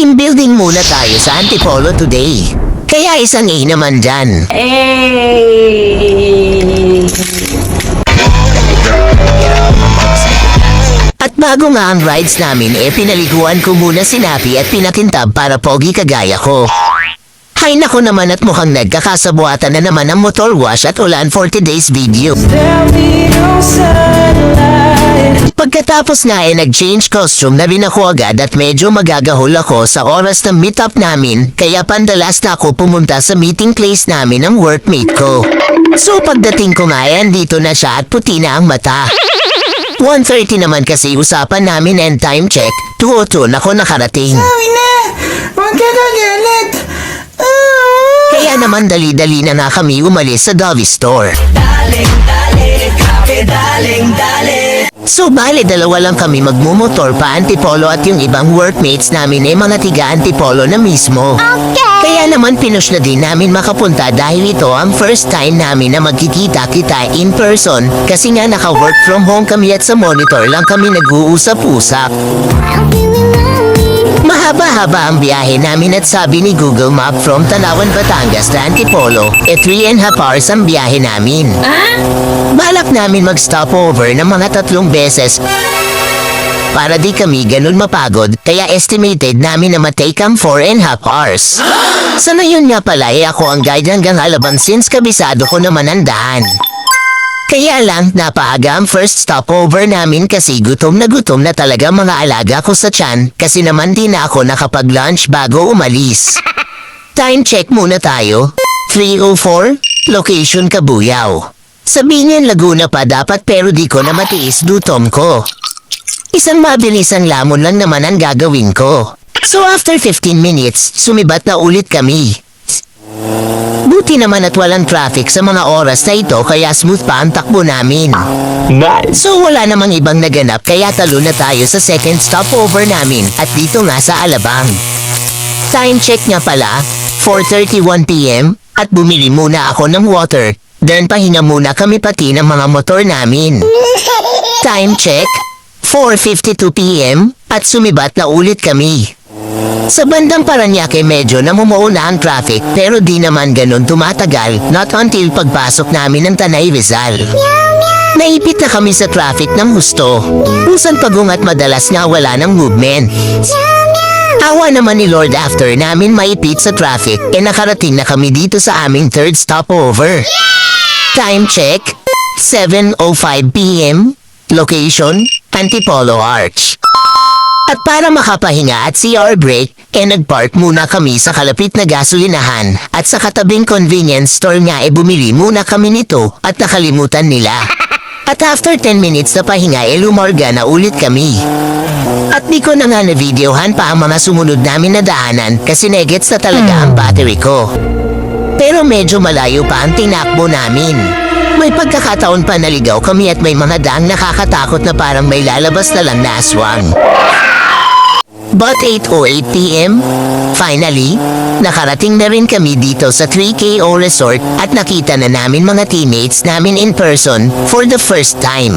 Team building muna tayo sa Antipolo today. Kaya isang A naman dyan. At bago nga ang rides namin, eh pinaliguan ko muna si Napi at pinakintab para pogi kagaya ko. Hay nako naman at mukhang nagkakasabuatan na naman ang motor wash at ulan 40 days video. Pagkatapos nga eh nag-change costume na binako agad at medyo magagahol ako sa oras ng meet-up namin kaya pandalas na ako pumunta sa meeting place namin ng workmate ko. So pagdating ko nga eh andito na siya at puti na ang mata. 1.30 naman kasi usapan namin and time check. 2.02 na ako nakarating. Ay na! Huwag ka kagalit! Ah! Kaya naman dali-dali na nga kami umalis sa Dovey Store. So bale dalawa lang kami magmumotor pa Antipolo at yung ibang workmates namin ay mga tiga Antipolo na mismo. Kaya naman pinush na din namin makapunta dahil ito ang first time namin na magkikita kita in person kasi nga naka-work from home kami at sa monitor lang kami nag-uusap-usap. Mahaba-haba ang biyahe namin at sabi ni Google Map from Tanawan, Batangas na Antipolo, e 3 and half hours ang biyahe namin. Balak namin mag-stop over ng mga tatlong beses para di kami ganun mapagod kaya estimated namin na matake ang 4 and half hours. Sa ngayon nga pala eh ako ang guide hanggang Halaban since kabisado ko naman ang daan. Kaya lang, napaaga ang first stopover namin kasi gutom na gutom na talaga mga alaga ko sa tiyan kasi naman di na ako nakapag-lunch bago umalis. Time check muna tayo. 3.04, location Kabuyaw. Sabihin Laguna pa dapat pero di ko na matiis dutom ko. Isang mabilisang lamon lang naman ang gagawin ko. So after 15 minutes, sumibat na ulit kami. Buti naman at walang traffic sa mga oras na ito kaya smooth pa ang takbo namin. Nice! So wala namang ibang naganap kaya talo na tayo sa second stopover namin at dito nga sa Alabang. Time check nga pala, 4.31pm at bumili muna ako ng water. Then pahinga muna kami pati ng mga motor namin. Time check, 4.52pm at sumibat na ulit kami. Sa bandang Paranaque medyo namumuo na ang traffic pero di naman ganun tumatagal not until pagpasok namin ng Tanay Rizal. Naipit na kami sa traffic ng husto. Pusan pagong at madalas nga wala ng movement. Awa naman ni Lord after namin maipit sa traffic e nakarating na kami dito sa aming third stopover. Time check, 7.05pm. Location, Antipolo Arch. At para makapahinga at CR break, eh nagpark muna kami sa kalapit na gasolinahan at sa katabing convenience store nga eh bumili muna kami nito at nakalimutan nila. At after 10 minutes na pahinga eh lumarga na ulit kami. At di ko na nga na-videohan pa ang mga sumunod namin na daanan kasi negets na talaga ang battery ko. Pero medyo malayo pa ang tinakbo namin. May pagkakataon pa naligaw kami at may mga daang nakakatakot na parang may lalabas na lang na aswang. But 8.08pm, finally, nakarating na rin kami dito sa 3KO Resort at nakita na namin mga teammates namin in person for the first time.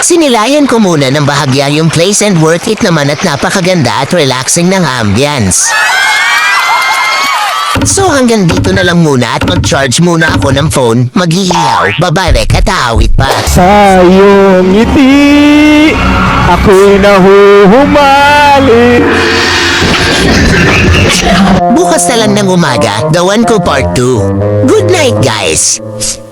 Sinilayan ko muna ng bahagya yung place and worth it naman at napakaganda at relaxing ng ambience. So hanggang dito na lang muna at mag-charge muna ako ng phone, maghihilaw, babarek at aawit pa. Sa iyong ngiti, ako'y nahuhumali. Bukas na lang ng umaga, gawan ko part 2. Good night guys!